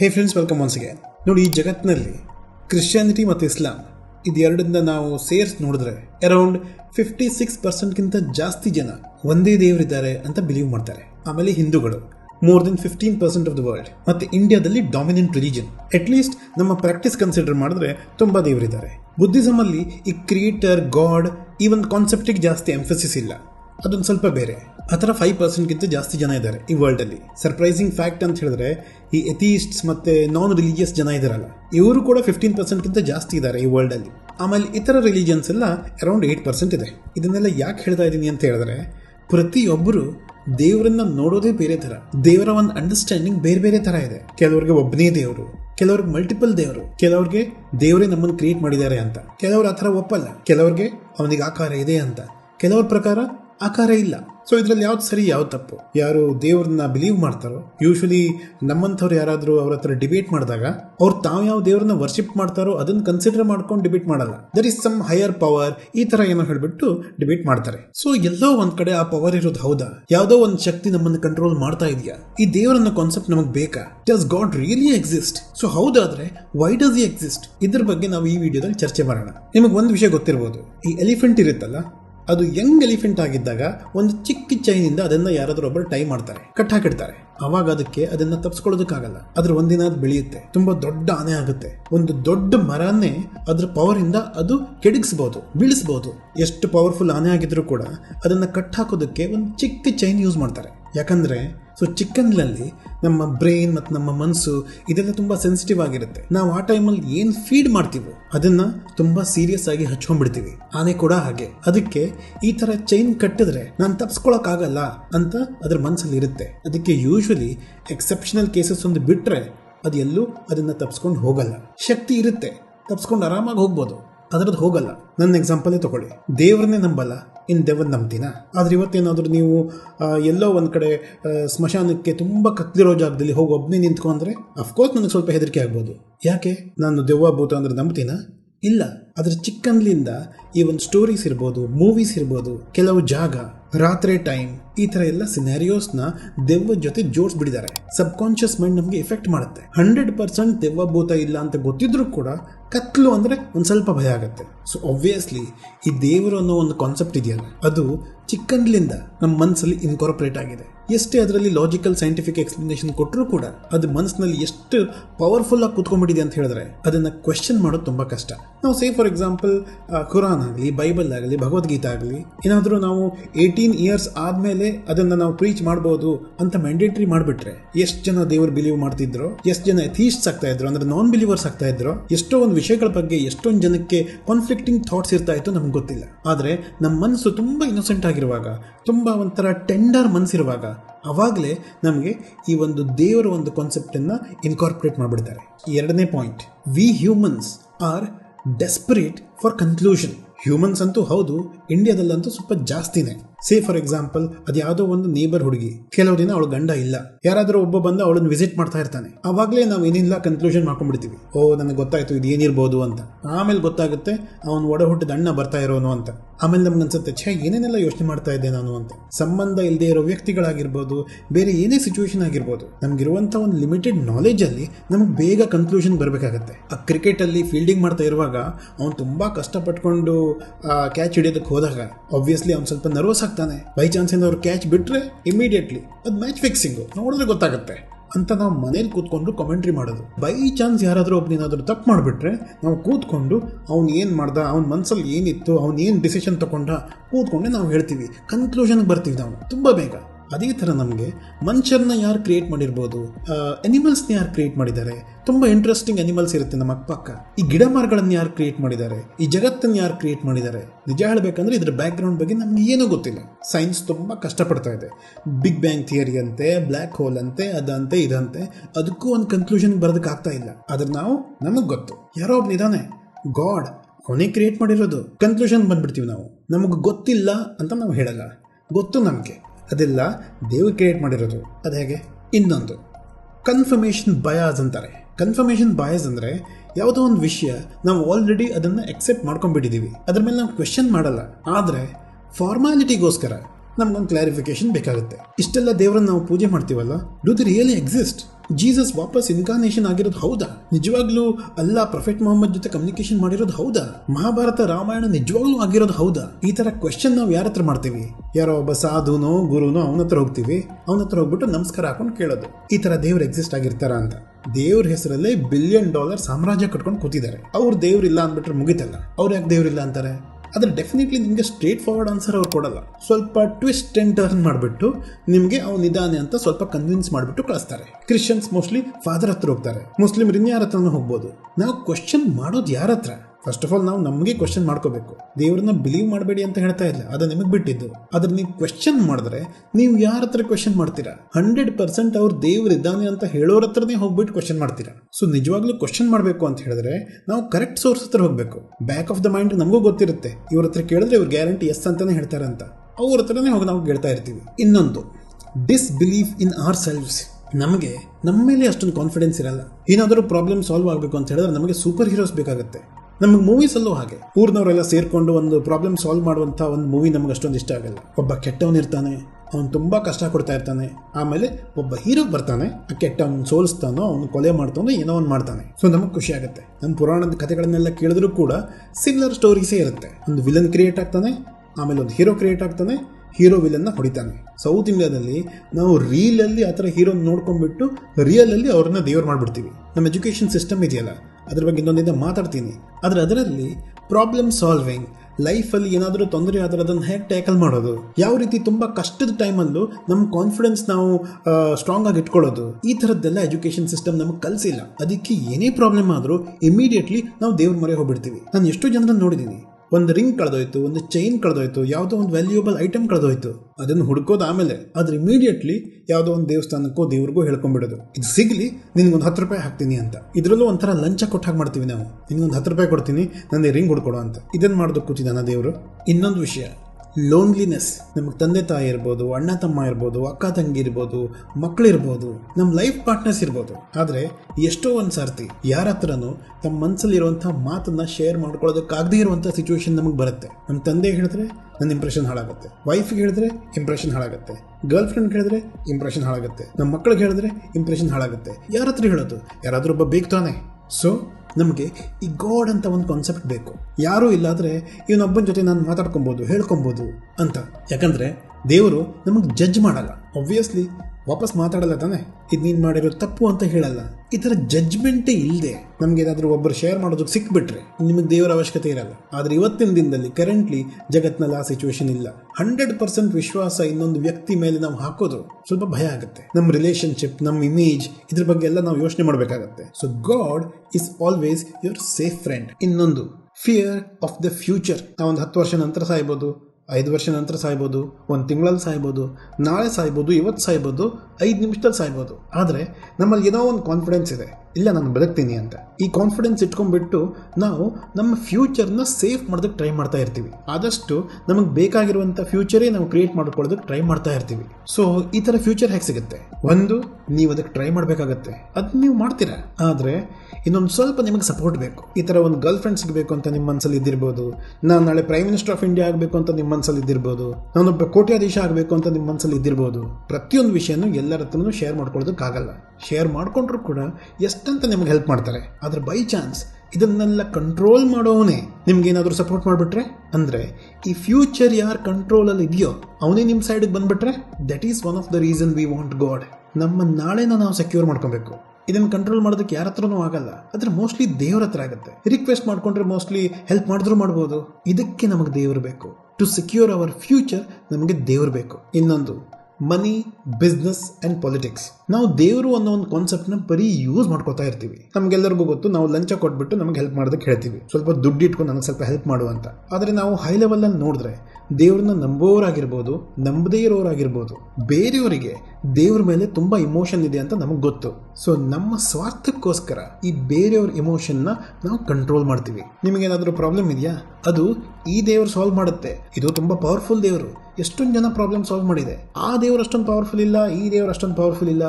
ಹೇ friends welcome ಒನ್ಸ್ಗೆ ನೋಡಿ, ಈ ಜಗತ್ತಿನಲ್ಲಿ ಕ್ರಿಶ್ಚಿಯಾನಿಟಿ ಮತ್ತು ಇಸ್ಲಾಂ ಇದೆರಡನ್ನ ನಾವು ಸೇರ್ಸ್ ನೋಡಿದ್ರೆ ಅರೌಂಡ್ ಫಿಫ್ಟಿ ಸಿಕ್ಸ್ ಪರ್ಸೆಂಟ್ಗಿಂತ ಜಾಸ್ತಿ ಜನ ಒಂದೇ ದೇವರಿದ್ದಾರೆ ಅಂತ ಬಿಲೀವ್ ಮಾಡ್ತಾರೆ. ಆಮೇಲೆ ಹಿಂದೂಗಳು more than fifteen percent of the world ಮತ್ತೆ ಇಂಡಿಯಾದಲ್ಲಿ ಡಾಮಿನೆಂಟ್ ರಿಲಿಜನ್ ಅಟ್ ಲೀಸ್ಟ್ ನಮ್ಮ ಪ್ರಾಕ್ಟೀಸ್ ಕನ್ಸಿಡರ್ ಮಾಡಿದ್ರೆ ತುಂಬ ದೇವರಿದ್ದಾರೆ. ಬುದ್ಧಿಸಮ್ ಅಲ್ಲಿ ಈ ಕ್ರಿಯೇಟರ್ ಗಾಡ್ ಈ ಒಂದು ಕಾನ್ಸೆಪ್ಟಿಗೆ ಜಾಸ್ತಿ ಎಂಫಸಿಸ್ ಇಲ್ಲ. ಅದೊಂದು ಸ್ವಲ್ಪ ಬೇರೆ. ಆ ಥರ ಫೈವ್ ಪರ್ಸೆಂಟ್ಗಿಂತ ಜಾಸ್ತಿ ಜನ ಇದ್ದಾರೆ ಈ ವರ್ಲ್ಡಲ್ಲಿ ಸರ್ಪ್ರೈಸಿಂಗ್ ಫ್ಯಾಕ್ಟ್ ಅಂತ ಹೇಳಿದ್ರೆ, ಈ ಎಥಿಯಿಸ್ಟ್ಸ್ ಮತ್ತು ನಾನ್ ರಿಲಿಜಿಯಸ್ ಜನ ಇದ್ದಾರಲ್ಲ, ಇವರು ಕೂಡ ಫಿಫ್ಟೀನ್ ಪರ್ಸೆಂಟ್ಗಿಂತ ಜಾಸ್ತಿ ಇದ್ದಾರೆ ಈ ವರ್ಲ್ಡಲ್ಲಿ ಆಮೇಲೆ ಇತರ ರಿಲಿಜನ್ಸ್ ಎಲ್ಲ ಅರೌಂಡ್ ಏಯ್ಟ್ ಪರ್ಸೆಂಟ್ ಇದೆ. ಇದನ್ನೆಲ್ಲ ಯಾಕೆ ಹೇಳ್ತಾ ಇದ್ದೀನಿ ಅಂತ ಹೇಳಿದ್ರೆ, ಪ್ರತಿಯೊಬ್ಬರು ದೇವರನ್ನ ನೋಡೋದೇ ಬೇರೆ ಥರ, ದೇವರ ಒಂದು ಅಂಡರ್ಸ್ಟ್ಯಾಂಡಿಂಗ್ ಬೇರೆ ಬೇರೆ ಥರ ಇದೆ. ಕೆಲವರಿಗೆ ಒಬ್ಬನೇ ದೇವರು, ಕೆಲವ್ರಿಗೆ ಮಲ್ಟಿಪಲ್ ದೇವರು, ಕೆಲವ್ರಿಗೆ ದೇವರೇ ನಮ್ಮನ್ನು ಕ್ರಿಯೇಟ್ ಮಾಡಿದ್ದಾರೆ ಅಂತ. ಕೆಲವ್ರು ಆ ಥರ ಒಪ್ಪಲ್ಲ, ಕೆಲವ್ರಿಗೆ ಅವನಿಗೆ ಆಕಾರ ಇದೆ ಅಂತ. ಕೆಲವ್ರ ಪ್ರಕಾರ ಆಕಾರ ಇಲ್ಲ. ಸೊ ಇದ್ರಲ್ಲಿ ಯಾವ್ದು ಸರಿ, ಯಾವ್ದು ತಪ್ಪು? ಯಾರು ದೇವ್ರನ್ನ ಬಿಲೀವ್ ಮಾಡ್ತಾರೋ? ಯೂಶಲಿ ನಮ್ಮಂಥವ್ರು ಯಾರಾದರೂ ಅವ್ರ ಹತ್ರ ಡಿಬೇಟ್ ಮಾಡಿದಾಗ, ಅವ್ರು ತಾವು ಯಾವ ದೇವ್ರನ್ನ ವರ್ಷಿಪ್ ಮಾಡ್ತಾರೋ, ಅದನ್ನ ಕನ್ಸಿಡರ್ ಮಾಡ್ಕೊಂಡು ಡಿಬೇಟ್ ಮಾಡಲ್ಲ. There is some higher power ಈ ತರ ಏನೋ ಹೇಳ್ಬಿಟ್ಟು ಡಿಬೇಟ್ ಮಾಡ್ತಾರೆ. ಸೊ ಎಲ್ಲೋ ಒಂದ್ ಕಡೆ ಆ ಪವರ್ ಇರೋದು ಹೌದಾ? ಯಾವುದೋ ಒಂದು ಶಕ್ತಿ ನಮ್ಮನ್ನು ಕಂಟ್ರೋಲ್ ಮಾಡ್ತಾ ಇದೆಯಾ? ಈ ದೇವರನ್ನ ಕಾನ್ಸೆಪ್ಟ್ ನಮಗೆ ಬೇಕಾ? Does god really exist so ಹೌದಾದ್ರೆ why does exist ಇದ್ರ ಬಗ್ಗೆ ನಾವು ಈ ವಿಡಿಯೋದಲ್ಲಿ ಚರ್ಚೆ ಮಾಡೋಣ. ನಿಮಗೆ ಒಂದು ವಿಷಯ ಗೊತ್ತಿರಬಹುದು ಈ ಎಲಿಫೆಂಟ್ ಇರುತ್ತಲ್ಲ ಅದು ಯಂಗ್ ಎಲಿಫೆಂಟ್ ಆಗಿದ್ದಾಗ ಒಂದು ಚಿಕ್ಕ ಚೈನಿಂದ ಅದನ್ನ ಯಾರಾದರೂ ಒಬ್ಬರು ಟೈ ಮಾಡ್ತಾರೆ ಕಟ್ ಹಾಕಿಡ್ತಾರೆ. ಅವಾಗ ಅದಕ್ಕೆ ಅದನ್ನ ತಪ್ಪಿಸ್ಕೊಳ್ಳೋದಕ್ಕಾಗಲ್ಲ ಅದ್ರ ಒಂದಿನ ಅದು ಬೆಳೆಯುತ್ತೆ. ತುಂಬಾ ದೊಡ್ಡ ಆನೆ ಆಗುತ್ತೆ. ಒಂದು ದೊಡ್ಡ ಮರನೇ ಅದ್ರ ಪವರ್ ಇಂದ ಅದು ಕೆಡಗಿಸಬಹುದು ಬೀಳಿಸಬಹುದು ಎಷ್ಟು ಪವರ್ಫುಲ್ ಆನೆ ಆಗಿದ್ರು ಕೂಡ ಅದನ್ನ ಕಟ್ ಹಾಕೋದಕ್ಕೆ ಒಂದು ಚಿಕ್ಕ ಚೈನ್ ಯೂಸ್ ಮಾಡ್ತಾರೆ. ಯಾಕಂದ್ರೆ ಸೊ ಚಿಕ್ಕನ್ನಲ್ಲಿ ನಮ್ಮ ಬ್ರೈನ್ ಮತ್ತು ನಮ್ಮ ಮನಸ್ಸು ಇದೆಲ್ಲ ತುಂಬ ಸೆನ್ಸಿಟಿವ್ ಆಗಿರುತ್ತೆ. ನಾವು ಆ ಟೈಮಲ್ಲಿ ಏನು ಫೀಡ್ ಮಾಡ್ತೀವೋ ಅದನ್ನ ತುಂಬ ಸೀರಿಯಸ್ ಆಗಿ ಹಚ್ಕೊಂಡ್ಬಿಡ್ತೀವಿ. ಆನೆ ಕೂಡ ಹಾಗೆ. ಅದಕ್ಕೆ ಈ ಥರ ಚೈನ್ ಕಟ್ಟಿದ್ರೆ ನಾನು ತಪ್ಸ್ಕೊಳಕ್ಕಾಗಲ್ಲ ಅಂತ ಅದ್ರ ಮನಸ್ಸಲ್ಲಿ ಇರುತ್ತೆ. ಅದಕ್ಕೆ ಯೂಶ್ವಲಿ ಎಕ್ಸೆಪ್ಷನಲ್ ಕೇಸಸ್ ಒಂದು ಬಿಟ್ಟರೆ ಅದು ಎಲ್ಲೂ ಅದನ್ನು ತಪ್ಸ್ಕೊಂಡು ಹೋಗಲ್ಲ. ಶಕ್ತಿ ಇರುತ್ತೆ. ತಪ್ಸ್ಕೊಂಡು ಆರಾಮಾಗಿ ಹೋಗ್ಬೋದು. ಅದರದ್ದು ಹೋಗಲ್ಲ. ನನ್ನ ಎಕ್ಸಾಂಪಲೇ ತಗೊಳ್ಳಿ. ದೇವ್ರನ್ನೇ ನಂಬಲ್ಲ. ಇನ್ನು ದೆವನ್ ನಂಬ್ತೀನ? ಆದರೆ ಇವತ್ತೇನಾದರೂ ನೀವು ಎಲ್ಲೋ ಒಂದು ಕಡೆ ಸ್ಮಶಾನಕ್ಕೆ ತುಂಬ ಕತ್ತಲಿರೋ ಜಾಗದಲ್ಲಿ ಹೋಗಿ ಒಬ್ಬನೇ ನಿಂತ್ಕೊಂಡ್ರೆ ಅಫ್ಕೋರ್ಸ್ ನನಗೆ ಸ್ವಲ್ಪ ಹೆದರಿಕೆ ಆಗ್ಬೋದು. ಯಾಕೆ? ನಾನು ದೆವ್ವ ಭೂತ ಅಂದರೆ ನಂಬ್ತೀನ? ಇಲ್ಲ. ಆದರೆ ಚಿಕ್ಕಂದ್ಲಿಂದ ಈ ಒಂದು ಸ್ಟೋರೀಸ್ ಇರ್ಬೋದು ಮೂವೀಸ್ ಇರ್ಬೋದು, ಕೆಲವು ಜಾಗ. ರಾತ್ರಿ ಟೈಮ್ ಈ ತರ ಎಲ್ಲ ಸಿನಾರಿಯೋಸ್ನ ದೆವ್ವ ಜೊತೆ ಜೋಡಿಸ್ಬಿಟ್ಟಿದ್ದಾರೆ. ಸಬ್ ಕಾನ್ಶಿಯಸ್ ಮೈಂಡ್ ನಮಗೆ ಎಫೆಕ್ಟ್ ಮಾಡುತ್ತೆ. ಹಂಡ್ರೆಡ್ ಪರ್ಸೆಂಟ್ ದೆವ್ವ ಭೂತ ಇಲ್ಲ ಅಂತ ಗೊತ್ತಿದ್ರು ಕೂಡ ಕತ್ಲು ಅಂದ್ರೆ ಒಂದ್ ಸ್ವಲ್ಪ ಭಯ ಆಗುತ್ತೆ. ಸೊ ಒಬ್ವಿಯಸ್ಲಿ ಈ ದೇವರು ಅನ್ನೋ ಒಂದು ಕಾನ್ಸೆಪ್ಟ್ ಇದೆಯಲ್ಲ, ಅದು ಚಿಕ್ಕಂದ್ಲಿಂದ ನಮ್ಮ ಮನಸ್ಸಲ್ಲಿ ಇನ್ಕಾರ್ಪೊರೇಟ್ ಆಗಿದೆ. ಎಷ್ಟೇ ಅದರಲ್ಲಿ ಲಾಜಿಕಲ್ ಸೈಂಟಿಫಿಕ್ ಎಕ್ಸ್ಪ್ಲನೇಷನ್ ಕೊಟ್ಟರೂ ಕೂಡ ಅದು ಮನಸ್ಸಿನಲ್ಲಿ ಎಷ್ಟು ಪವರ್ಫುಲ್ ಆಗಿ ಕೂತ್ಕೊಂಡ್ಬಿಟ್ಟಿದೆ ಅಂತ ಹೇಳಿದ್ರೆ ಅದನ್ನ ಕ್ವೆಶನ್ ಮಾಡೋದು ತುಂಬಾ ಕಷ್ಟ. ನಾವು ಸೇ ಫಾರ್ ಎಕ್ಸಾಂಪಲ್ ಖುರಾನ್ ಆಗಲಿ ಬೈಬಲ್ ಆಗಲಿ ಭಗವದ್ಗೀತೆ ಆಗಲಿ, ಏನಾದರೂ ನಾವು ಏಯ್ಟೀನ್ ಇಯರ್ಸ್ ಆದಮೇಲೆ ಅದನ್ನ ನಾವು ಪ್ರೀಚ್ ಮಾಡ್ಬೋದು ಅಂತ ಮ್ಯಾಂಡೇಟರಿ ಮಾಡಿಬಿಟ್ರೆ ಎಷ್ಟು ಜನ ದೇವರು ಬಿಲೀವ್ ಮಾಡ್ತಿದ್ರು, ಎಷ್ಟು ಜನ ಥೀಸ್ಟ್ಸ್ ಆಗ್ತಾ ಇದ್ರು, ಅಂದ್ರೆ ನಾನ್ ಬಿಲೀವರ್ಸ್ ಆಗ್ತಾ ಇದ್ರು, ಎಷ್ಟೋ ಒಂದು ವಿಷಯಗಳ ಬಗ್ಗೆ ಎಷ್ಟೊಂದು ಜನಕ್ಕೆ ಕಾನ್ಫ್ಲಿಕ್ಟಿಂಗ್ ಥಾಟ್ಸ್ ಇರ್ತಾ ಇತ್ತು ನಮ್ಗೆ ಗೊತ್ತಿಲ್ಲ. ಆದ್ರೆ ನಮ್ಮ ಮನಸ್ಸು ತುಂಬಾ ಇನ್ನೋಸೆಂಟ್ ಆಗಿರುವಾಗ, ತುಂಬಾ ಒಂಥರ ಟೆಂಡರ್ ಮನಸ್ಸಿರುವಾಗ ಅವಾಗಲೇ ನಮಗೆ ಈ ಒಂದು ದೇವರ ಒಂದು ಕಾನ್ಸೆಪ್ಟನ್ನು ಇನ್ಕಾರ್ಪೊರೇಟ್ ಮಾಡಿಬಿಡ್ತಾರೆ. ಎರಡನೇ point we humans are desperate for conclusion humans ಅಂತೂ ಹೌದು ಇಂಡಿಯಾದಲ್ಲಂತೂ ಸ್ವಲ್ಪ ಜಾಸ್ತಿನೇ. ಸೇ ಫಾರ್ ಎಕ್ಸಾಂಪಲ್ ಅದು ಯಾವುದೋ ಒಂದು ನೇಬರ್ ಹುಡುಗಿ. ಕೆಲವು ದಿನ ಅವಳು ಗಂಡ ಇಲ್ಲ. ಯಾರಾದರೂ ಒಬ್ಬ ಬಂದು ಅವಳನ್ನು ವಿಸಿಟ್ ಮಾಡ್ತಾ ಇರ್ತಾನೆ. ಅವಾಗಲೇ ನಾವು ಏನಿಲ್ಲ ಕನ್ಕ್ಲೂಷನ್ ಮಾಡ್ಕೊಂಡ್ಬಿಡ್ತೀವಿ. ಓ, ನನಗೆ ಗೊತ್ತಾಯ್ತು, ಇದು ಏನಿರ್ಬೋದು ಅಂತ. ಆಮೇಲೆ ಗೊತ್ತಾಗುತ್ತೆ, ಅವನು ಒಡ ಹುಟ್ಟಿದ ಅಣ್ಣ ಬರ್ತಾ ಇರೋನು ಅಂತ. ಆಮೇಲೆ ನಮ್ಗೆ ಅನ್ಸುತ್ತೆ ಛೇ, ಏನೇನೆಲ್ಲ ಯೋಚನೆ ಮಾಡ್ತಾ ಇದ್ದೆ ನಾನು ಅಂತ. ಸಂಬಂಧ ಇಲ್ಲದೆ ಇರೋ ವ್ಯಕ್ತಿಗಳಾಗಿರ್ಬೋದು, ಬೇರೆ ಏನೇ ಸಿಚುವೇಶನ್ ಆಗಿರ್ಬೋದು, ನಮ್ಗಿರುವಂಥ ಒಂದು ಲಿಮಿಟೆಡ್ ನಾಲೆಜ್ ಅಲ್ಲಿ ನಮಗೆ ಬೇಗ ಕನ್ಕ್ಲೂಷನ್ ಬರಬೇಕಾಗತ್ತೆ. ಆ ಕ್ರಿಕೆಟ್ ಅಲ್ಲಿ ಫೀಲ್ಡಿಂಗ್ ಮಾಡ್ತಾ ಇರುವಾಗ, ಅವ್ನು ತುಂಬಾ ಕಷ್ಟಪಟ್ಕೊಂಡು ಕ್ಯಾಚ್ ಹಿಡಿಯೋದಕ್ಕೆ ಹೋದಾಗ ಆಬ್ವಿಯಸ್ಲಿ ಅವ್ನು ಸ್ವಲ್ಪ ನರ್ವಸ್ ಆಗ್ತಾನೆ. ಬೈ ಚಾನ್ಸ್ ಅವ್ರು ಕ್ಯಾಚ್ ಬಿಟ್ರೆ ಇಮಿಡಿಯೇಟ್ಲಿ ಅದು ಮ್ಯಾಚ್ ಫಿಕ್ಸಿಂಗ್ ನೋಡಿದ್ರೆ ಗೊತ್ತಾಗುತ್ತೆ. ಅಂತ ನಾವು ಮನೇಲಿ ಕೂತ್ಕೊಂಡು ಕಮೆಂಟ್ರಿ ಮಾಡೋದು. ಬೈ ಚಾನ್ಸ್ ಯಾರಾದರೂ ಒಬ್ಬನೇನಾದರೂ ತಪ್ಪು ಮಾಡಿಬಿಟ್ರೆ ನಾವು ಕೂತ್ಕೊಂಡು ಅವ್ನು ಏನು ಮಾಡ್ದ, ಅವ್ನ ಮನಸ್ಸಲ್ಲಿ ಏನಿತ್ತು, ಅವ್ನು ಏನು ಡಿಸಿಷನ್ ತಗೊಂಡ ಕೂತ್ಕೊಂಡೆ ನಾವು ಹೇಳ್ತೀವಿ. ಕನ್ಕ್ಲೂಷನ್ಗೆ ಬರ್ತೀವಿ ನಾವು. ತುಂಬ ಬೇಗ. ಅದೇ ಥರ ನಮಗೆ ಮನುಷ್ಯರನ್ನ ಯಾರು ಕ್ರಿಯೇಟ್ ಮಾಡಿರ್ಬೋದು ಅನಿಮಲ್ಸ್ನ ಯಾರು ಕ್ರಿಯೇಟ್ ಮಾಡಿದ್ದಾರೆ, ತುಂಬ ಇಂಟ್ರೆಸ್ಟಿಂಗ್ ಅನಿಮಲ್ಸ್ ಇರುತ್ತೆ ನಮ್ಮ ಅಕ್ಕಪಕ್ಕ. ಈ ಗಿಡ ಮರಗಳನ್ನು ಯಾರು ಕ್ರಿಯೇಟ್ ಮಾಡಿದ್ದಾರೆ, ಈ ಜಗತ್ತನ್ನು ಯಾರು ಕ್ರಿಯೇಟ್ ಮಾಡಿದ್ದಾರೆ, ನಿಜ ಹೇಳಬೇಕಂದ್ರೆ ಇದ್ರ ಬ್ಯಾಕ್ಗ್ರೌಂಡ್ ಬಗ್ಗೆ ನಮ್ಗೆ ಏನೂ ಗೊತ್ತಿಲ್ಲ. ಸೈನ್ಸ್ ತುಂಬ ಕಷ್ಟಪಡ್ತಾ ಇದೆ. ಬಿಗ್ ಬ್ಯಾಂಗ್ ಥಿಯರಿ ಅಂತೆ ಬ್ಲ್ಯಾಕ್ ಹೋಲ್ ಅಂತೆ, ಅದಂತೆ, ಇದಂತೆ, ಅದಕ್ಕೂ ಒಂದು ಕನ್ಕ್ಲೂಷನ್ ಬರೋದಕ್ಕೆ ಆಗ್ತಾ ಇಲ್ಲ. ಆದ್ರೆ ನಾವು, ನಮಗೆ ಗೊತ್ತು. ಯಾರೋ ಒಬ್ಬ ನಿಧಾನೆ ಗಾಡ್ ಅವನೇ ಕ್ರಿಯೇಟ್ ಮಾಡಿರೋದು. ಕನ್ಕ್ಲೂಷನ್ ಬಂದ್ಬಿಡ್ತೀವಿ ನಾವು. ನಮಗೆ ಗೊತ್ತಿಲ್ಲ ಅಂತ ನಾವು ಹೇಳಲ್ಲ. ಗೊತ್ತು ನಮಗೆ. ಅದೆಲ್ಲ ದೇವ್ರು ಕ್ರಿಯೇಟ್ ಮಾಡಿರೋದು. ಅದು ಹೇಗೆ? ಇನ್ನೊಂದು. ಕನ್ಫರ್ಮೇಷನ್ ಬಯಾಸ್ ಅಂತಾರೆ. ಕನ್ಫರ್ಮೇಷನ್ ಬಯಾಸ್ ಅಂದರೆ ಯಾವುದೋ ಒಂದು ವಿಷಯ ನಾವು ಆಲ್ರೆಡಿ ಅದನ್ನು ಎಕ್ಸೆಪ್ಟ್ ಮಾಡ್ಕೊಂಡ್ಬಿಟ್ಟಿದ್ದೀವಿ ಅದ್ರ ಮೇಲೆ ನಾವು ಕ್ವೆಶನ್ ಮಾಡಲ್ಲ. ಆದರೆ ಫಾರ್ಮಾಲಿಟಿಗೋಸ್ಕರ ನಮ್ಗೊಂದು ಕ್ಲಾರಿಫಿಕೇಶನ್ ಬೇಕಾಗುತ್ತೆ. ಇಷ್ಟೆಲ್ಲ ದೇವರನ್ನ ನಾವು ಪೂಜೆ ಮಾಡ್ತೀವಲ್ಲ? Do they really exist Jesus ವಾಪಸ್ ಇನ್ಕಾರ್ನೇಷನ್ ಆಗಿರೋದು ಹೌದಾ? ನಿಜವಾಗ್ಲೂ ಅಲ್ಲ ಪ್ರೊಫೆಟ್ ಮೊಹಮ್ಮದ್ ಜೊತೆ ಕಮ್ಯುನಿಕೇಶನ್ ಮಾಡಿರೋದು ಹೌದಾ? ಮಹಾಭಾರತ ರಾಮಾಯಣ ನಿಜವಾಗ್ಲೂ ಆಗಿರೋದು ಹೌದಾ? ಈ ತರ ಕ್ವೆಶನ್ ನಾವು ಯಾರ ಹತ್ರ ಮಾಡ್ತೀವಿ? ಯಾರೋ ಒಬ್ಬ ಸಾಧುನೋ, ಗುರುನೋ ಅವನ ಹತ್ರ ಹೋಗ್ತೀವಿ. ಅವನ ಹತ್ರ ಹೋಗ್ಬಿಟ್ಟು ನಮಸ್ಕಾರ ಹಾಕೊಂಡು ಕೇಳೋದು. ಈ ತರ ದೇವ್ರು ಎಕ್ಸಿಸ್ಟ್ ಆಗಿರ್ತಾರ ಅಂತ. ದೇವ್ರ ಹೆಸರಲ್ಲೇ ಬಿಲಿಯನ್ ಡಾಲರ್ ಸಾಮ್ರಾಜ್ಯ ಕಟ್ಕೊಂಡು ಕೂತಿದ್ದಾರೆ. ಅವ್ರು ದೇವ್ರಿಲ್ಲ ಅಂದ್ಬಿಟ್ರೆ ಮುಗಿತಲ್ಲ. ಅವ್ರು ಯಾಕೆ ದೇವ್ರಿಲ್ಲ ಅಂತಾರೆ? ಆದ್ರೆ ಡೆಫಿನೆಟ್ಲಿ ನಿಮಗೆ ಸ್ಟ್ರೇಟ್ ಫಾರ್ವರ್ಡ್ ಆನ್ಸರ್ ಅವ್ರು ಕೊಡಲ್ಲ. ಸ್ವಲ್ಪ ಟ್ವಿಸ್ಟ್ ಅಂಡ್ ಟರ್ನ್ ಮಾಡಿಬಿಟ್ಟು ನಿಮಗೆ ಅವ್ನು ನಿಧಾನೆ ಅಂತ ಸ್ವಲ್ಪ ಕನ್ವಿನ್ಸ್ ಮಾಡಿಬಿಟ್ಟು ಕಳಿಸ್ತಾರೆ. ಕ್ರಿಶ್ಚಿಯನ್ಸ್ ಮೋಸ್ಟ್ಲಿ ಫಾದರ್ ಹತ್ರ ಹೋಗ್ತಾರೆ. ಮುಸ್ಲಿಂ ರಿನ್ಯಾರ ಹತ್ರನೂ ಹೋಗ್ಬೋದು. ನಾವು ಕ್ವಶನ್ ಮಾಡೋದು ಯಾರ ಹತ್ರ? ಫಸ್ಟ್ ಆಫ್ ಆಲ್ ನಾವು ನಮಗೆ ಕ್ವಶನ್ ಮಾಡ್ಕೋಬೇಕು. ದೇವ್ರನ್ನ ಬಿಲೀವ್ ಮಾಡಬೇಡಿ ಅಂತ ಹೇಳ್ತಾ ಇಲ್ಲ ಅದು ನಿಮಗೆ ಬಿಟ್ಟಿದ್ದು. ಅದ್ರ ನೀವು ಕ್ವಶನ್ ಮಾಡಿದ್ರೆ ನೀವು ಯಾರ ಹತ್ರ ಕ್ವಶನ್ ಮಾಡ್ತೀರಾ? ಹಂಡ್ರೆಡ್ ಪರ್ಸೆಂಟ್ ಅವ್ರು ದೇವ್ರು ಇದ್ದಾನೆ ಅಂತ ಹೇಳೋರ ಹತ್ರನೇ ಹೋಗ್ಬಿಟ್ಟು ಕ್ವಶನ್ ಮಾಡ್ತೀರಾ? ಸೊ ನಿಜವಾಗ್ಲೂ ಕ್ವಶನ್ ಮಾಡಬೇಕು ಅಂತ ಹೇಳಿದ್ರೆ ನಾವು ಕರೆಕ್ಟ್ ಸೋರ್ಸ್ ಹತ್ರ ಹೋಗ್ಬೇಕು. ಬ್ಯಾಕ್ ಆಫ್ ದ ಮೈಂಡ್ ನಮಗೂ ಗೊತ್ತಿರುತ್ತೆ. ಇವ್ರ ಹತ್ರ ಕೇಳಿದ್ರೆ ಇವ್ರ ಗ್ಯಾರಂಟಿ ಎಸ್ ಅಂತಾನೆ ಹೇಳ್ತಾರೆ ಅಂತ. ಅವ್ರ ಹತ್ರನೇ ಹೋಗಿ ನಾವು ಕೇಳ್ತಾ ಇರ್ತೀವಿ. ಇನ್ನೊಂದು ಡಿಸ್ಬಿಲೀವ್ ಇನ್ ಆರ್ ಸೆಲ್ಫ್ಸ್ ನಮಗೆ ನಮ್ಮ ಮೇಲೆ ಅಷ್ಟೊಂದು ಕಾನ್ಫಿಡೆನ್ಸ್ ಇರಲ್ಲ. ಏನಾದರೂ ಪ್ರಾಬ್ಲಮ್ ಸಾಲ್ವ್ ಆಗಬೇಕು ಅಂತ ಹೇಳಿದ್ರೆ ನಮಗೆ ಸೂಪರ್ ಹೀರೋಸ್ ಬೇಕಾಗುತ್ತೆ. ನಮಗೆ ಮೂವೀಸಲ್ಲೂ ಹಾಗೆ. ಊರಿನವರೆಲ್ಲ ಸೇರ್ಕೊಂಡು ಒಂದು ಪ್ರಾಬ್ಲಮ್ ಸಾಲ್ವ್ ಮಾಡುವಂಥ ಒಂದು ಮೂವಿ ನಮಗೆ ಅಷ್ಟೊಂದು ಇಷ್ಟ ಆಗಲ್ಲ. ಒಬ್ಬ ಕೆಟ್ಟವನಿರ್ತಾನೆ ಅವನು ತುಂಬ ಕಷ್ಟ ಕೊಡ್ತಾ ಇರ್ತಾನೆ, ಆಮೇಲೆ ಒಬ್ಬ ಹೀರೋ ಬರ್ತಾನೆ, ಆ ಕೆಟ್ಟವನು ಸೋಲಿಸ್ತಾನೋ, ಅವನು ಕೊಲೆ ಮಾಡ್ತಾನೋ, ಏನೋ ಒಂದು ಮಾಡ್ತಾನೆ. ಸೊ ನಮಗೆ ಖುಷಿ ಆಗುತ್ತೆ. ನಮ್ಮ ಪುರಾಣದ ಕಥೆಗಳನ್ನೆಲ್ಲ ಕೇಳಿದ್ರೂ ಕೂಡ ಸಿಮಿಲರ್ ಸ್ಟೋರೀಸೇ ಇರುತ್ತೆ. ಒಂದು ವಿಲನ್ ಕ್ರಿಯೇಟ್ ಆಗ್ತಾನೆ, ಆಮೇಲೆ ಒಂದು ಹೀರೋ ಕ್ರಿಯೇಟ್ ಆಗ್ತಾನೆ ಹೀರೋ ವಿಲನ್ನ ಹೊಡಿತಾನೆ. ಸೌತ್ ಇಂಡಿಯಾದಲ್ಲಿ ನಾವು ರೀಲಲ್ಲಿ ಆ ಥರ ಹೀರೋನ್ ನೋಡ್ಕೊಂಡ್ಬಿಟ್ಟು ರಿಯಲಲ್ಲಿ ಅವ್ರನ್ನ ದೇವ್ರು ಮಾಡಿಬಿಡ್ತೀವಿ. ನಮ್ಮ ಎಜುಕೇಷನ್ ಸಿಸ್ಟಮ್ ಇದೆಯಲ್ಲ ಅದ್ರ ಬಗ್ಗೆ ಇನ್ನೊಂದಿಂದ ಮಾತಾಡ್ತೀನಿ. ಆದರೆ ಅದರಲ್ಲಿ ಪ್ರಾಬ್ಲಮ್ ಸಾಲ್ವಿಂಗ್ ಲೈಫಲ್ಲಿ ಏನಾದರೂ ತೊಂದರೆ ಆದರೆ ಅದನ್ನು ಹೇಗೆ ಟ್ಯಾಕಲ್ ಮಾಡೋದು? ಯಾವ ರೀತಿ ತುಂಬ ಕಷ್ಟದ ಟೈಮಲ್ಲೂ ನಮ್ಮ ಕಾನ್ಫಿಡೆನ್ಸ್ ನಾವು ಸ್ಟ್ರಾಂಗ್ ಆಗಿ ಇಟ್ಕೊಳ್ಳೋದು. ಈ ಥರದ್ದೆಲ್ಲ ಎಜುಕೇಷನ್ ಸಿಸ್ಟಮ್ ನಮಗೆ ಕಲಿಸಿಲ್ಲ. ಅದಕ್ಕೆ ಏನೇ ಪ್ರಾಬ್ಲಮ್ ಆದರೂ ಇಮಿಡಿಯೇಟ್ಲಿ ನಾವು ದೇವ್ರ ಮೊರೆ ಹೋಗ್ಬಿಡ್ತೀವಿ. ನಾನು ಎಷ್ಟೋ ಜನರನ್ನು ನೋಡಿದ್ದೀನಿ ಒಂದು ರಿಂಗ್ ಕಳೆದೋಯ್ತು, ಒಂದು ಚೈನ್ ಕಳೆದೋಯ್ತು, ಯಾವುದೋ ಒಂದು ವ್ಯಾಲ್ಯೂಯಬಲ್ ಐಟಮ್ ಕಳೆದೋಯ್ತು. ಅದನ್ನು ಹುಡ್ಕೋದು ಆಮೇಲೆ ಆದ್ರೆ ಇಮಿಡಿಯೇಟ್ಲಿ ಯಾವುದೋ ಒಂದು ದೇವಸ್ಥಾನಕ್ಕೋ ದೇವ್ರಿಗೋ ಹೇಳ್ಕೊಂಡ್ಬಿಡೋದು. ಇದು ಸಿಗಲಿ, ನಿನ್ಗೊಂದು ಹತ್ತು ರೂಪಾಯಿ ಹಾಕ್ತೀನಿ ಅಂತ. ಇದರಲ್ಲೂ ಒಂಥರ ಲಂಚ ಕೊಟ್ಟು ಹಾಗೆ ಮಾಡ್ತೀವಿ ನಾವು. ನಿನ್ಗೊಂದು ಹತ್ತು ರೂಪಾಯಿ ಕೊಡ್ತೀನಿ ನನಗೆ ರಿಂಗ್ ಹುಡ್ಕೊಡೋ ಅಂತ. ಇದನ್ನು ಮಾಡೋದಕ್ಕೆ ಕೂತಿದ್ದಾನ ದೇವರು. ಇನ್ನೊಂದು ವಿಷಯ ಲೋನ್ಲಿನೆಸ್ ನಮಗೆ ತಂದೆ ತಾಯಿ ಇರ್ಬೋದು, ಅಣ್ಣ ತಮ್ಮ ಇರ್ಬೋದು, ಅಕ್ಕ ತಂಗಿ ಇರ್ಬೋದು ಮಕ್ಕಳಿರ್ಬೋದು ನಮ್ಮ ಲೈಫ್ ಪಾರ್ಟ್ನರ್ಸ್ ಇರ್ಬೋದು. ಆದರೆ ಎಷ್ಟೋ ಒಂದು ಸರ್ತಿ ಯಾರ ಹತ್ರನೂ ತಮ್ಮ ಮನಸ್ಸಲ್ಲಿರುವಂಥ ಮಾತನ್ನು ಶೇರ್ ಮಾಡ್ಕೊಳ್ಳೋದಕ್ಕಾಗದೇ ಇರುವಂಥ ಸಿಚುವೇಶನ್ ನಮಗೆ ಬರುತ್ತೆ. ನಮ್ಮ ತಂದೆ ಹೇಳಿದ್ರೆ ನನ್ನ ಇಂಪ್ರೆಷನ್ ಹಾಳಾಗುತ್ತೆ. ವೈಫ್ಗೆ ಹೇಳಿದ್ರೆ ಇಂಪ್ರೆಷನ್ ಹಾಳಾಗುತ್ತೆ. ಗರ್ಲ್ ಫ್ರೆಂಡ್ ಹೇಳಿದ್ರೆ ಇಂಪ್ರೆಷನ್ ಹಾಳಾಗುತ್ತೆ. ನಮ್ಮ ಮಕ್ಕಳಿಗೆ ಹೇಳಿದ್ರೆ ಇಂಪ್ರೆಷನ್ ಹಾಳಾಗುತ್ತೆ. ಯಾರ ಹತ್ರ ಹೇಳೋದು? ಯಾರಾದರೂ ಒಬ್ಬ ಬೇಕು ತಾನೆ. ಸೊ ನಮಗೆ ಈ ಗಾಡ್ ಅಂತ ಒಂದು ಕಾನ್ಸೆಪ್ಟ್ ಬೇಕು. ಯಾರೂ ಇಲ್ಲಾದರೆ ಇವನೊಬ್ಬನ ಜೊತೆ ನಾನು ಮಾತಾಡ್ಕೊಬೋದು, ಹೇಳ್ಕೊಬೋದು ಅಂತ. ಯಾಕಂದರೆ ದೇವರು ನಮಗೆ ಜಡ್ಜ್ ಮಾಡಲ್ಲ. ಒಬ್ವಿಯಸ್ಲಿ ವಾಪಸ್ ಮಾತಾಡಲ್ಲ ತಾನೆ? ಇದು ನೀನು ಮಾಡಿರೋ ತಪ್ಪು ಅಂತ ಹೇಳಲ್ಲ. ಈ ಥರ ಜಜ್ಮೆಂಟೇ ಇಲ್ಲದೆ ನಮಗೆ ಏನಾದರೂ ಒಬ್ಬರು ಶೇರ್ ಮಾಡೋದಕ್ಕೆ ಸಿಕ್ಬಿಟ್ರೆ ನಿಮಗೆ ದೇವರ ಅವಶ್ಯಕತೆ ಇರಲ್ಲ. ಆದರೆ ಇವತ್ತಿನ ದಿನದಲ್ಲಿ ಕರೆಂಟ್ಲಿ ಜಗತ್ನಲ್ಲಿ ಆ ಸಿಚುವೇಶನ್ ಇಲ್ಲ. ಹಂಡ್ರೆಡ್ ಪರ್ಸೆಂಟ್ ವಿಶ್ವಾಸ ಇನ್ನೊಂದು ವ್ಯಕ್ತಿ ಮೇಲೆ ನಾವು ಹಾಕೋದು ಸ್ವಲ್ಪ ಭಯ ಆಗುತ್ತೆ. ನಮ್ಮ ರಿಲೇಶನ್ಶಿಪ್ ನಮ್ಮ ಇಮೇಜ್ ಇದ್ರ ಬಗ್ಗೆ ಎಲ್ಲ ನಾವು ಯೋಚನೆ ಮಾಡಬೇಕಾಗತ್ತೆ. So god is always your safe friend ಇನ್ನೊಂದು ಫಿಯರ್ ಆಫ್ ದ ಫ್ಯೂಚರ್ ನಾವು ಒಂದು ಹತ್ತು ವರ್ಷ ನಂತರ ಸಾಯ್ಬೋದು. ಐದು ವರ್ಷ ನಂತರ ಸಾಯ್ಬೋದು, ಒಂದು ತಿಂಗಳಲ್ಲಿ ಸಾಯ್ಬೋದು, ನಾಳೆ ಸಾಯ್ಬೋದು, ಇವತ್ತು ಸಾಯ್ಬೋದು, ಐದು ನಿಮಿಷದಲ್ಲಿ ಸಾಯ್ಬೋದು. ಆದರೆ ನಮ್ಮಲ್ಲಿ ಏನೋ ಒಂದು ಕಾನ್ಫಿಡೆನ್ಸ್ ಇದೆ. ಇಲ್ಲ, ನಾನು ಬದುಕ್ತೀನಿ ಅಂತ. ಈ ಕಾನ್ಫಿಡೆನ್ಸ್ ಇಟ್ಕೊಂಡ್ಬಿಟ್ಟು ನಾವು ನಮ್ಮ ಫ್ಯೂಚರ್ನ ಸೇಫ್ ಮಾಡೋದಕ್ಕೆ ಟ್ರೈ ಮಾಡ್ತಾ ಇರ್ತೀವಿ. ಆದಷ್ಟು ನಮಗೆ ಬೇಕಾಗಿರುವಂಥ ಫ್ಯೂಚರೇ ನಾವು ಕ್ರಿಯೇಟ್ ಮಾಡ್ಕೊಳ್ಳೋದಕ್ಕೆ ಟ್ರೈ ಮಾಡ್ತಾ ಇರ್ತೀವಿ. ಸೊ ಈ ಥರ ಫ್ಯೂಚರ್ ಹೇಗೆ ಸಿಗುತ್ತೆ? ಒಂದು, ನೀವು ಅದಕ್ಕೆ ಟ್ರೈ ಮಾಡಬೇಕಾಗತ್ತೆ. ಅದು ನೀವು ಮಾಡ್ತೀರಾ? ಆದರೆ ಇನ್ನೊಂದು ಸ್ವಲ್ಪ ನಿಮಗೆ ಸಪೋರ್ಟ್ ಬೇಕು. ಈ ಥರ ಒಂದು ಗರ್ಲ್ ಫ್ರೆಂಡ್ ಸಿಗಬೇಕು ಅಂತ ನಿಮ್ಮ ಮನಸ್ಸಲ್ಲಿ ಇದ್ದಿರ್ಬೋದು. ನಾನು ನಾಳೆ ಪ್ರೈಮ್ ಮಿನಿಸ್ಟರ್ ಆಫ್ ಇಂಡಿಯಾ ಆಗಬೇಕು ಅಂತ ನಿಮ್ಮ ಮನಸ್ಸಲ್ಲಿ ಇದ್ದಿರ್ಬೋದು. ನಾನೊಬ್ಬ ಕೋಟ್ಯಾಧೀಶ ಆಗಬೇಕು ಅಂತ ನಿಮ್ಮ ಮನಸ್ಸಲ್ಲಿ ಇದ್ದಿರ್ಬೋದು. ಪ್ರತಿಯೊಂದು ವಿಷಯನೂ ಎಲ್ಲರ ಹತ್ರನೂ ಶೇರ್ ಮಾಡ್ಕೊಳ್ಳೋದಕ್ಕಾಗಲ್ಲ. ಶೇರ್ ಮಾಡ್ಕೊಂಡ್ರು ಕೂಡ ಎಷ್ಟಂತ ನಿಮ್ಗೆ ಹೆಲ್ಪ್ ಮಾಡ್ತಾರೆ. ಆದರೆ ಬೈ ಚಾನ್ಸ್ ಇದನ್ನೆಲ್ಲ ಕಂಟ್ರೋಲ್ ಮಾಡೋವನೇ ನಿಮ್ಗೇನಾದರೂ ಸಪೋರ್ಟ್ ಮಾಡಿಬಿಟ್ರೆ? ಅಂದರೆ ಈ ಫ್ಯೂಚರ್ ಯಾರು ಕಂಟ್ರೋಲಲ್ಲಿ ಇದೆಯೋ ಅವನೇ ನಿಮ್ಮ ಸೈಡಿಗೆ ಬಂದ್ಬಿಟ್ರೆ? That is one of the reason we want god ನಮ್ಮ ನಾಳೆನ ನಾವು ಸೆಕ್ಯೂರ್ ಮಾಡ್ಕೊಬೇಕು. ಇದನ್ನು ಕಂಟ್ರೋಲ್ ಮಾಡೋದಕ್ಕೆ ಯಾರ ಹತ್ರನೂ ಆಗಲ್ಲ. ಆದರೆ ಮೋಸ್ಟ್ಲಿ ದೇವ್ರ ಹತ್ರ ಆಗುತ್ತೆ. ರಿಕ್ವೆಸ್ಟ್ ಮಾಡ್ಕೊಂಡ್ರೆ ಮೋಸ್ಟ್ಲಿ ಹೆಲ್ಪ್ ಮಾಡಿದ್ರು ಮಾಡ್ಬೋದು. ಇದಕ್ಕೆ ನಮಗೆ ದೇವರು ಬೇಕು. ಟು ಸೆಕ್ಯೂರ್ ಅವರ್ ಫ್ಯೂಚರ್ ನಮಗೆ ದೇವ್ರು ಬೇಕು. ಇನ್ನೊಂದು ಮನಿ ಬಿಸ್ನೆಸ್ ಅಂಡ್ ಪಾಲಿಟಿಕ್ಸ್ ನಾವು ದೇವರು ಅನ್ನೋ ಒಂದು ಕಾನ್ಸೆಪ್ಟ್ನ ಬರೀ ಯೂಸ್ ಮಾಡ್ಕೋತಾ ಇರ್ತೀವಿ. ನಮ್ಗೆಲ್ಲರಿಗೂ ಗೊತ್ತು, ನಾವು ಲಂಚ ಕೊಟ್ಬಿಟ್ಟು ನಮಗೆ ಹೆಲ್ಪ್ ಮಾಡೋದಕ್ಕೆ ಹೇಳ್ತೀವಿ. ಸ್ವಲ್ಪ ದುಡ್ಡು ಇಟ್ಕೊಂಡು ಸ್ವಲ್ಪ ಹೆಲ್ಪ್ ಮಾಡುವಂತ ಆದರೆ ನಾವು ಹೈ ಲೆವೆಲಲ್ಲಿ ನೋಡಿದ್ರೆ ದೇವ್ರನ್ನ ನಂಬೋರಾಗಿರ್ಬೋದು, ನಂಬದೇ ಇರೋರಾಗಿರ್ಬೋದು, ಬೇರೆಯವರಿಗೆ ದೇವ್ರ ಮೇಲೆ ತುಂಬ ಇಮೋಷನ್ ಇದೆ ಅಂತ ನಮಗೆ ಗೊತ್ತು. ಸೊ ನಮ್ಮ ಸ್ವಾರ್ಥಕ್ಕೋಸ್ಕರ ಈ ಬೇರೆಯವ್ರ ಇಮೋಷನ್ನ ನಾವು ಕಂಟ್ರೋಲ್ ಮಾಡ್ತೀವಿ. ನಿಮಗೇನಾದರೂ ಪ್ರಾಬ್ಲಮ್ ಇದೆಯಾ? ಅದು ಈ ದೇವರು ಸಾಲ್ವ್ ಮಾಡುತ್ತೆ. ಇದು ತುಂಬ ಪವರ್ಫುಲ್ ದೇವರು. ಎಷ್ಟೊಂದು ಜನ ಪ್ರಾಬ್ಲಮ್ ಸಾಲ್ವ್ ಮಾಡಿದೆ. ಆ ದೇವರು ಅಷ್ಟೊಂದು ಪವರ್ಫುಲ್ ಇಲ್ಲ, ಈ ದೇವರು ಅಷ್ಟೊಂದು ಪವರ್ಫುಲ್ ಇಲ್ಲ,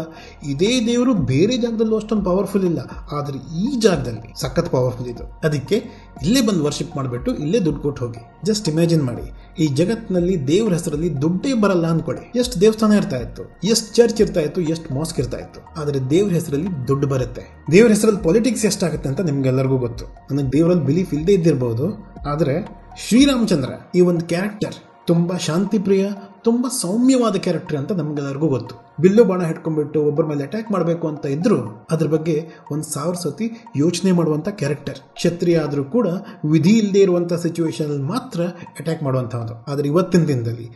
ಇದೇ ದೇವರು ಬೇರೆ ಜಾಗದಲ್ಲೂ ಅಷ್ಟೊಂದು ಪವರ್ಫುಲ್ ಇಲ್ಲ. ಆದರೆ ಈ ಜಾಗದಲ್ಲಿ ಸಖತ್ ಪವರ್ಫುಲ್ ಇದು ಅದಕ್ಕೆ ಇಲ್ಲೇ ಬಂದು ವರ್ಷಿಪ್ ಮಾಡಿಬಿಟ್ಟು ಇಲ್ಲೇ ದುಡ್ಡು ಕೊಟ್ಟು ಹೋಗಿ. ಜಸ್ಟ್ ಇಮ್ಯಾಜಿನ್ ಮಾಡಿ. ಈ ಜಗತ್ತಿನಲ್ಲಿ ದೇವ್ರ ಹೆಸರಲ್ಲಿ ದುಡ್ಡೇ ಬರಲ್ಲ ಅಂದ್ಕೊಳ್ಳಿ ಎಷ್ಟು ದೇವಸ್ಥಾನ ಇರ್ತಾ ಇತ್ತು, ಎಷ್ಟು ಚರ್ಚ್ ಇರ್ತಾ ಇತ್ತು, ಎಷ್ಟು ಮಾಸ್ಕ್ ಇರ್ತಾ ಇತ್ತು. ಆದರೆ ದೇವ್ರ ಹೆಸರಲ್ಲಿ ದುಡ್ಡು ಬರುತ್ತೆ. ದೇವ್ರ ಹೆಸರಲ್ಲಿ ಪಾಲಿಟಿಕ್ಸ್ ಎಷ್ಟಾಗುತ್ತೆ ಅಂತ ನಿಮ್ಗೆಲ್ಲರಿಗೂ ಗೊತ್ತು. ನನಗೆ ದೇವರಲ್ಲಿ ಬಿಲೀಫ್ ಇಲ್ಲದೆ ಇದ್ದಿರಬಹುದು ಆದರೆ ಶ್ರೀರಾಮಚಂದ್ರ ಈ ಒಂದು ಕ್ಯಾರೆಕ್ಟರ್ ತುಂಬ ಶಾಂತಿಪ್ರಿಯ, ತುಂಬ ಸೌಮ್ಯವಾದ ಕ್ಯಾರೆಕ್ಟರ್ ಅಂತ ನಮ್ಗೆಲ್ಲರಿಗೂ ಗೊತ್ತು. ಬಿಲ್ಲು ಬಾಣ ಹಿಡ್ಕೊಂಡ್ಬಿಟ್ಟು ಒಬ್ಬರ ಮೇಲೆ ಅಟ್ಯಾಕ್ ಮಾಡಬೇಕು ಅಂತ ಇದ್ರು ಅದ್ರ ಬಗ್ಗೆ ಒಂದು ಸಾವಿರ ಸತಿ ಯೋಚನೆ ಮಾಡುವಂಥ ಕ್ಯಾರೆಕ್ಟರ್ ಕ್ಷತ್ರಿಯ ಆದರೂ ಕೂಡ ವಿಧಿ ಇಲ್ಲದೆ ಇರುವಂಥ ಸಿಚುವೇಶನ್ ಮಾತ್ರ ಅಟ್ಯಾಕ್ ಮಾಡುವಂಥದ್ದು ಆದರೆ ಇವತ್ತಿನ ದಿನದಲ್ಲಿ,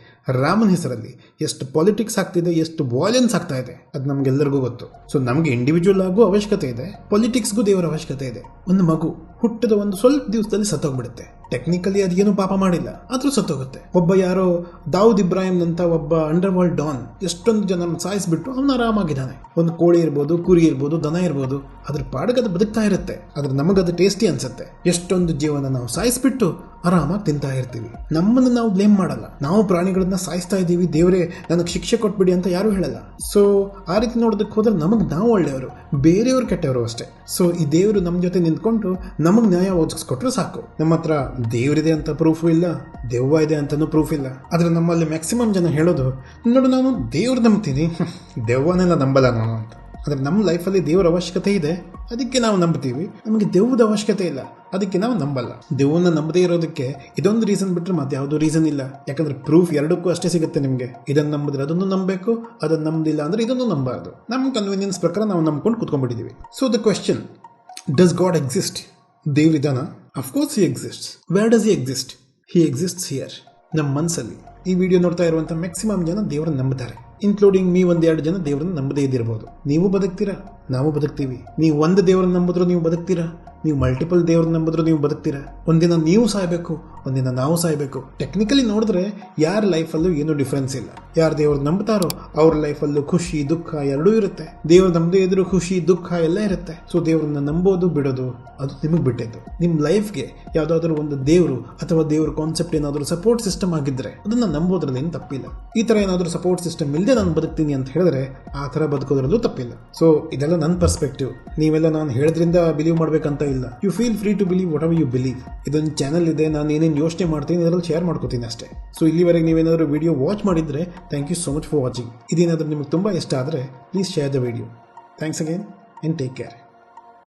ರಾಮನ ಹೆಸರಲ್ಲಿ ಎಷ್ಟು ಪಾಲಿಟಿಕ್ಸ್ ಆಗ್ತಿದೆ, ಎಷ್ಟು ವಾಯಲೆನ್ಸ್ ಆಗ್ತಾ ಇದೆ, ಅದು ನಮಗೆಲ್ಲರಿಗೂ ಗೊತ್ತು. ಸೊ ನಮಗೆ ಇಂಡಿವಿಜುವಲ್ ಆಗು ಅವಶ್ಯಕತೆ ಇದೆ ಪೊಲಿಟಿಕ್ಸ್ಗೂ ದೇವರ ಅವಶ್ಯಕತೆ ಇದೆ. ಒಂದು ಮಗು ಹುಟ್ಟಿದ ಒಂದು ಸ್ವಲ್ಪ ದಿವಸದಲ್ಲಿ ಸತ್ತೋಗ್ಬಿಡುತ್ತೆ. ಟೆಕ್ನಿಕಲಿ ಅದೇನು ಪಾಪ ಮಾಡಿಲ್ಲ, ಆದ್ರೂ ಸತ್ತೋಗುತ್ತೆ. ಒಬ್ಬ ಯಾರೋ ದಾವೂದ್ ಇಬ್ರಾಹಿಂ ಅಂತ ಒಬ್ಬ ಅಂಡರ್ ವರ್ಲ್ಡ್ ಡಾನ್, ಎಷ್ಟೊಂದು ಜನ ಸಾಯಿಸ್ಬಿಟ್ಟು ಅವನು ಆರಾಮಾಗಿದ್ದಾನೆ. ಒಂದು ಕೋಳಿ ಇರ್ಬೋದು, ಕುರಿ ಇರ್ಬೋದು, ದನ ಇರ್ಬೋದು, ಅದ್ರ ಪಾಡಗದ ಬದುಕ್ತಾ ಇರುತ್ತೆ. ಆದ್ರೆ ನಮಗದು ಟೇಸ್ಟಿ ಅನ್ಸುತ್ತೆ. ಎಷ್ಟೊಂದು ಜೀವನ ನಾವು ಸಾಯಿಸ್ಬಿಟ್ಟು ಆರಾಮಾಗಿ ತಿಂತಾ ಇರ್ತೀವಿ. ನಮ್ಮನ್ನು ನಾವು ಬ್ಲೇಮ್ ಮಾಡಲ್ಲ. ನಾವು ಪ್ರಾಣಿಗಳನ್ನ ಸಾಯಿಸ್ತಾ ಇದ್ದೀವಿ, ದೇವರೇ ನನಗೆ ಶಿಕ್ಷೆ ಕೊಟ್ಬಿಡಿ ಅಂತ ಯಾರು ಹೇಳಲ್ಲ. ಸೊ ಆ ರೀತಿ ನೋಡೋದಕ್ಕೆ ಹೋದ್ರೆ ನಮಗೆ ನಾವು ಒಳ್ಳೆಯವರು, ಬೇರೆಯವರು ಕೆಟ್ಟವರು ಅಷ್ಟೇ. ಸೊ ಈ ದೇವರು ನಮ್ಮ ಜೊತೆ ನಿಂತ್ಕೊಂಡು ನಮಗೆ ನ್ಯಾಯ ಒದಗಿಸ್ಕೊಟ್ರೆ ಸಾಕು. ನಮ್ಮ ಹತ್ರ ದೇವರಿದೆ ಅಂತ ಪ್ರೂಫ್ ಇಲ್ಲ, ದೆವ್ವ ಇದೆ ಅಂತಲೂ ಪ್ರೂಫ್ ಇಲ್ಲ. ಆದರೆ ನಮ್ಮಲ್ಲಿ ಮ್ಯಾಕ್ಸಿಮಮ್ ಜನ ಹೇಳೋದು, ನೋಡು ನಾನು ದೇವ್ರು ನಂಬ್ತೀನಿ. ದೆವ್ವನೆಲ್ಲ ನಂಬಲ್ಲ ನಾನು ಅಂತ. ಆದರೆ ನಮ್ಮ ಲೈಫಲ್ಲಿ ದೇವರ ಅವಶ್ಯಕತೆ ಇದೆ. ಅದಕ್ಕೆ ನಾವು ನಂಬ್ತೀವಿ. ನಮಗೆ ದೆವ್ವದ ಅವಶ್ಯಕತೆ ಇಲ್ಲ. ಅದಕ್ಕೆ ನಾವು ನಂಬಲ್ಲ. ದೆವ್ವನ್ನ ನಂಬದೇ ಇರೋದಕ್ಕೆ ಇದೊಂದು ರೀಸನ್ ಬಿಟ್ಟರೆ ಮತ್ತೆ ಯಾವುದೋ ರೀಸನ್ ಇಲ್ಲ. ಯಾಕಂದ್ರೆ ಪ್ರೂಫ್ ಎರಡಕ್ಕೂ ಅಷ್ಟೇ ಸಿಗುತ್ತೆ ನಿಮಗೆ. ಇದನ್ನು ನಂಬಿದ್ರೆ ಅದನ್ನು ನಂಬಬೇಕು ಅದನ್ನು ನಂಬದಿಲ್ಲ ಅಂದ್ರೆ ಇದನ್ನು ನಂಬಾರ್ದು ನಮ್ಮ ಕನ್ವೀನಿಯನ್ಸ್ ಪ್ರಕಾರ ನಾವು ನಂಬ್ಕೊಂಡು ಕುತ್ಕೊಂಡ್ಬಿಟ್ಟಿದ್ದೀವಿ so the question does god exist ದೇವ್ರಿದಾನ of course he exist where does he exist he exists here ನಮ್ಮ ಮನಸ್ಸಲ್ಲಿ. ಈ ವಿಡಿಯೋ ನೋಡ್ತಾ ಇರುವಂಥ ಮ್ಯಾಕ್ಸಿಮಮ್ ಜನ ದೇವರನ್ನ ನಂಬುತ್ತಾರೆ ಇನ್ಕ್ಲೂಡಿಂಗ್ ನೀವು ಒಂದೆರಡು ಜನ ದೇವರನ್ನ ನಂಬದೇ ಇದ್ದಿರಬಹುದು ನೀವು ಬದುಕ್ತೀರಾ? ನಾವು ಬದುಕ್ತೀವಿ. ನೀವು ಒಂದು ದೇವರನ್ನ ನಂಬಿದ್ರು ನೀವು ಬದುಕ್ತೀರಾ? ನೀವು ಮಲ್ಟಿಪಲ್ ದೇವ್ರನ್ನ ನಂಬಿದ್ರು ನೀವು ಬದುಕ್ತೀರಾ? ಒಂದಿನ ನೀವು ಸಾಯ್ಬೇಕು, ಒಂದಿನ ನಾವು ಸಾಯ್ಬೇಕು. ಟೆಕ್ನಿಕಲಿ ನೋಡಿದ್ರೆ ಯಾರ ಲೈಫಲ್ಲೂ ಏನು ಡಿಫ್ರೆನ್ಸ್ ಇಲ್ಲ. ಯಾರು ದೇವ್ರ ನಂಬ್ತಾರೋ ಅವ್ರ ಲೈಫಲ್ಲೂ ಖುಷಿ, ದುಃಖ ಎರಡೂ ಇರುತ್ತೆ. ದೇವ್ರ ನಮ್ಮದೇ ಇದ್ರೂ ಖುಷಿ, ದುಃಖ ಎಲ್ಲ ಇರುತ್ತೆ. ಸೊ ದೇವ್ರನ್ನ ನಂಬೋದು, ಬಿಡೋದು, ಅದು ನಿಮಗೆ ಬಿಟ್ಟಿದ್ದು. ನಿಮ್ಮ ಲೈಫ್ಗೆ ಯಾವುದಾದ್ರೂ ಒಂದು ದೇವರು ಅಥವಾ ದೇವ್ರ ಕಾನ್ಸೆಪ್ಟ್ ಏನಾದರೂ ಸಪೋರ್ಟ್ ಸಿಸ್ಟಮ್ ಆಗಿದ್ರೆ ಅದನ್ನ ನಂಬೋದ್ರಲ್ಲಿ ಏನು ತಪ್ಪಿಲ್ಲ. ಈ ಥರ ಏನಾದರೂ ಸಪೋರ್ಟ್ ಸಿಸ್ಟಮ್ ಇಲ್ಲದೆ ನಾನು ಬದುಕ್ತೀನಿ ಅಂತ ಹೇಳಿದ್ರೆ ಆ ಥರ ಬದುಕೋದ್ರಲ್ಲೂ ತಪ್ಪಿಲ್ಲ. ಸೊ ಇದೆಲ್ಲ ನನ್ನ ಪರ್ಸ್ಪೆಕ್ಟಿವ್ ನೀವೆಲ್ಲ ನಾನು ಹೇಳೋದ್ರಿಂದ ಬಿಲೀವ್ ಮಾಡ್ಬೇಕಂತ ಇಲ್ಲ. You feel free to believe whatever you believe ಇದೊಂದು ಚಾನಲ್ ಇದೆ, ನಾನು ಏನೇನು ಯೋಚನೆ ಮಾಡ್ತೀನಿ ಅದರಲ್ಲಿ ಶೇರ್ ಮಾಡ್ಕೋತೀನಿ ಅಷ್ಟೇ. ಸೊ ಇಲ್ಲಿವರೆಗೆ ನೀವೇನಾದರೂ ವಿಡಿಯೋ ವಾಚ್ ಮಾಡಿದರೆ thank you so much for watching ಇದೇನಾದರೂ ನಿಮಗೆ ತುಂಬ ಇಷ್ಟ ಆದರೆ please share the video thanks again and take care